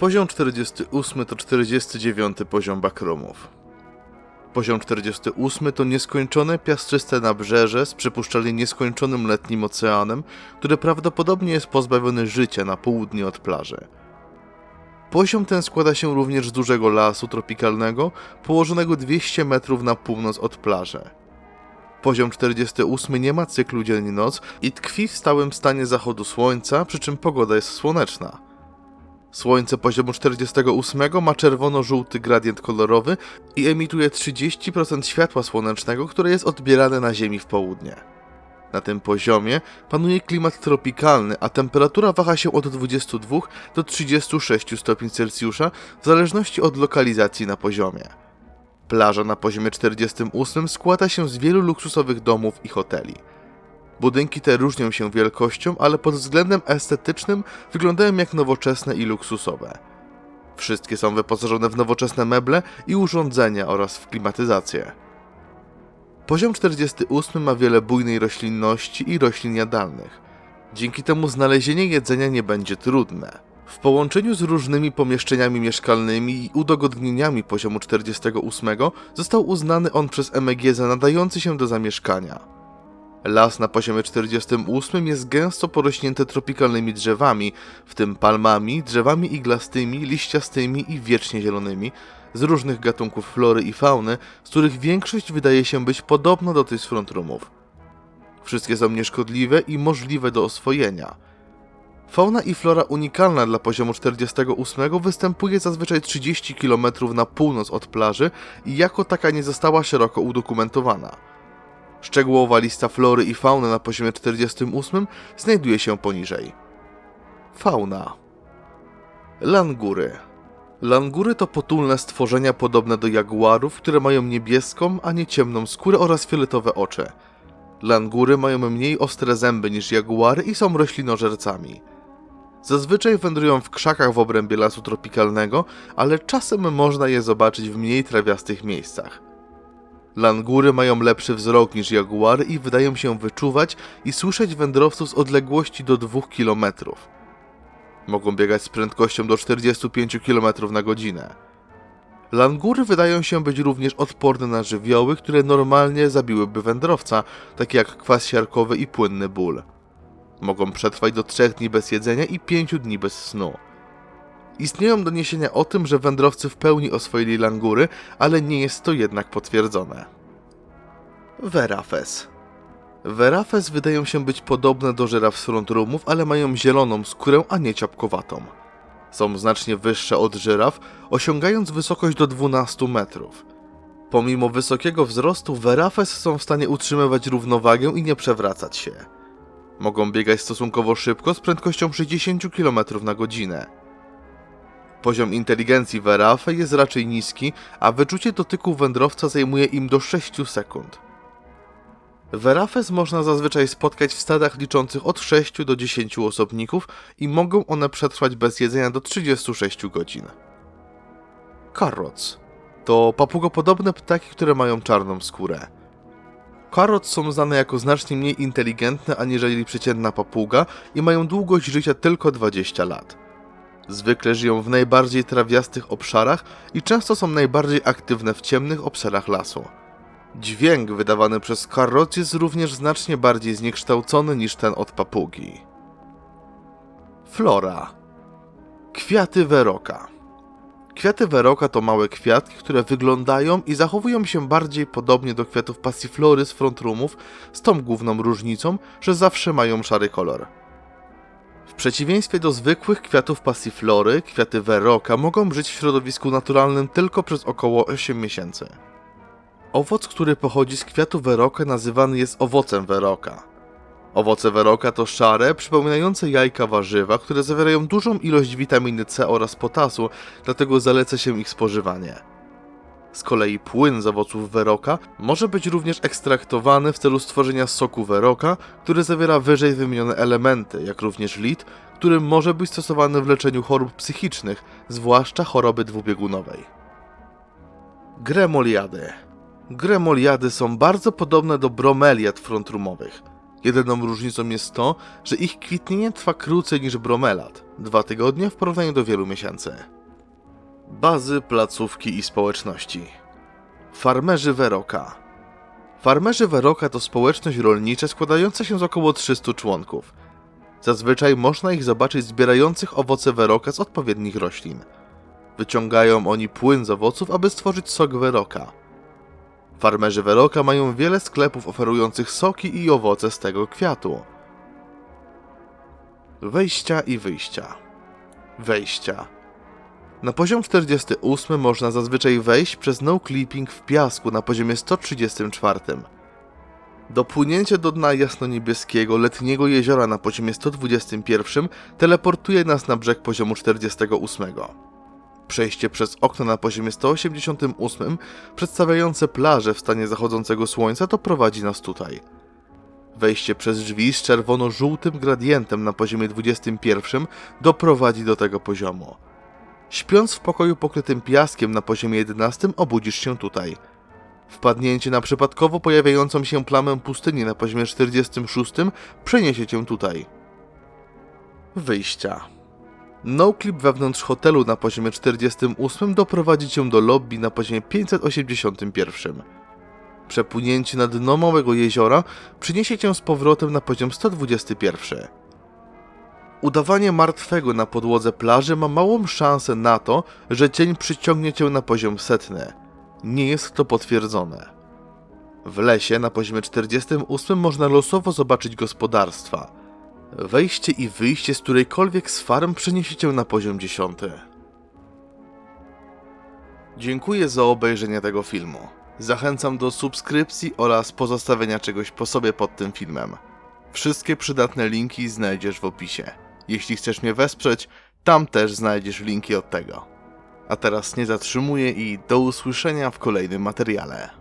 Poziom 48 to 49 poziom bakromów. Poziom 48 to nieskończone piaszczyste nabrzeże z przypuszczalnie nieskończonym letnim oceanem, które prawdopodobnie jest pozbawione życia na południe od plaży. Poziom ten składa się również z dużego lasu tropikalnego, położonego 200 metrów na północ od plaży. Poziom 48 nie ma cyklu dzień-noc i tkwi w stałym stanie zachodu słońca, przy czym pogoda jest słoneczna. Słońce poziomu 48 ma czerwono-żółty gradient kolorowy i emituje 30% światła słonecznego, które jest odbierane na Ziemi w południe. Na tym poziomie panuje klimat tropikalny, a temperatura waha się od 22 do 36 stopni Celsjusza w zależności od lokalizacji na poziomie. Plaża na poziomie 48 składa się z wielu luksusowych domów i hoteli. Budynki te różnią się wielkością, ale pod względem estetycznym wyglądają jak nowoczesne i luksusowe. Wszystkie są wyposażone w nowoczesne meble i urządzenia oraz w klimatyzację. Poziom 48 ma wiele bujnej roślinności i roślin jadalnych. Dzięki temu znalezienie jedzenia nie będzie trudne. W połączeniu z różnymi pomieszczeniami mieszkalnymi i udogodnieniami poziomu 48 został uznany on przez MEG za nadający się do zamieszkania. Las na poziomie 48 jest gęsto porośnięty tropikalnymi drzewami, w tym palmami, drzewami iglastymi, liściastymi i wiecznie zielonymi, z różnych gatunków flory i fauny, z których większość wydaje się być podobna do tej z frontrumów. Wszystkie są nieszkodliwe i możliwe do oswojenia. Fauna i flora unikalna dla poziomu 48 występuje zazwyczaj 30 km na północ od plaży i jako taka nie została szeroko udokumentowana. Szczegółowa lista flory i fauny na poziomie 48 znajduje się poniżej. Fauna Langury Langury to potulne stworzenia podobne do jaguarów, które mają niebieską, a nie ciemną skórę oraz fioletowe oczy. Langury mają mniej ostre zęby niż jaguary i są roślinożercami. Zazwyczaj wędrują w krzakach w obrębie lasu tropikalnego, ale czasem można je zobaczyć w mniej trawiastych miejscach. Langury mają lepszy wzrok niż jaguary i wydają się wyczuwać i słyszeć wędrowców z odległości do 2 km. Mogą biegać z prędkością do 45 km na godzinę. Langury wydają się być również odporne na żywioły, które normalnie zabiłyby wędrowca, takie jak kwas siarkowy i płynny ból. Mogą przetrwać do 3 dni bez jedzenia i 5 dni bez snu. Istnieją doniesienia o tym, że wędrowcy w pełni oswoili langury, ale nie jest to jednak potwierdzone. Verafes Verafes wydają się być podobne do żyraf z frontrumów, ale mają zieloną skórę, a nie ciapkowatą. Są znacznie wyższe od żyraf, osiągając wysokość do 12 metrów. Pomimo wysokiego wzrostu, Verafes są w stanie utrzymywać równowagę i nie przewracać się. Mogą biegać stosunkowo szybko z prędkością 60 km na godzinę. Poziom inteligencji Verafe jest raczej niski, a wyczucie dotyku wędrowca zajmuje im do 6 sekund. Verafes można zazwyczaj spotkać w stadach liczących od 6 do 10 osobników i mogą one przetrwać bez jedzenia do 36 godzin. Carrots to papugopodobne ptaki, które mają czarną skórę. Carrots są znane jako znacznie mniej inteligentne aniżeli przeciętna papuga i mają długość życia tylko 20 lat. Zwykle żyją w najbardziej trawiastych obszarach i często są najbardziej aktywne w ciemnych obszarach lasu. Dźwięk wydawany przez karroc jest również znacznie bardziej zniekształcony niż ten od papugi. Flora Kwiaty weroka Kwiaty weroka to małe kwiatki, które wyglądają i zachowują się bardziej podobnie do kwiatów passiflory z frontrumów, z tą główną różnicą, że zawsze mają szary kolor. Przeciwieństwie do zwykłych kwiatów passiflory, kwiaty weroka mogą żyć w środowisku naturalnym tylko przez około 8 miesięcy. Owoc, który pochodzi z kwiatu weroka, nazywany jest owocem weroka. Owoce weroka to szare, przypominające jajka warzywa, które zawierają dużą ilość witaminy C oraz potasu, dlatego zaleca się ich spożywanie. Z kolei płyn z owoców weroka może być również ekstraktowany w celu stworzenia soku weroka, który zawiera wyżej wymienione elementy, jak również lit, który może być stosowany w leczeniu chorób psychicznych, zwłaszcza choroby dwubiegunowej. Gremoliady Gremoliady są bardzo podobne do bromeliad frontrumowych. Jedyną różnicą jest to, że ich kwitnienie trwa krócej niż bromelat dwa tygodnie w porównaniu do wielu miesięcy. Bazy, placówki i społeczności. Farmerzy Weroka. Farmerzy Weroka to społeczność rolnicza składająca się z około 300 członków. Zazwyczaj można ich zobaczyć zbierających owoce Weroka z odpowiednich roślin. Wyciągają oni płyn z owoców, aby stworzyć sok Weroka. Farmerzy Weroka mają wiele sklepów oferujących soki i owoce z tego kwiatu. Wejścia i wyjścia. Wejścia. Na poziom 48 można zazwyczaj wejść przez no clipping w piasku na poziomie 134. Dopłynięcie do dna jasno-niebieskiego letniego jeziora na poziomie 121 teleportuje nas na brzeg poziomu 48. Przejście przez okno na poziomie 188 przedstawiające plażę w stanie zachodzącego słońca to prowadzi nas tutaj. Wejście przez drzwi z czerwono-żółtym gradientem na poziomie 21 doprowadzi do tego poziomu. Śpiąc w pokoju pokrytym piaskiem na poziomie 11 obudzisz się tutaj. Wpadnięcie na przypadkowo pojawiającą się plamę pustyni na poziomie 46 przeniesie cię tutaj. Wyjścia. Noclip wewnątrz hotelu na poziomie 48 doprowadzi cię do lobby na poziomie 581. Przepłynięcie na dno małego jeziora przyniesie cię z powrotem na poziom 121. Udawanie martwego na podłodze plaży ma małą szansę na to, że cień przyciągnie cię na poziom setny. Nie jest to potwierdzone. W lesie na poziomie 48 można losowo zobaczyć gospodarstwa. Wejście i wyjście z którejkolwiek z farm przeniesie cię na poziom 10. Dziękuję za obejrzenie tego filmu. Zachęcam do subskrypcji oraz pozostawienia czegoś po sobie pod tym filmem. Wszystkie przydatne linki znajdziesz w opisie. Jeśli chcesz mnie wesprzeć, tam też znajdziesz linki od tego. A teraz nie zatrzymuję i do usłyszenia w kolejnym materiale.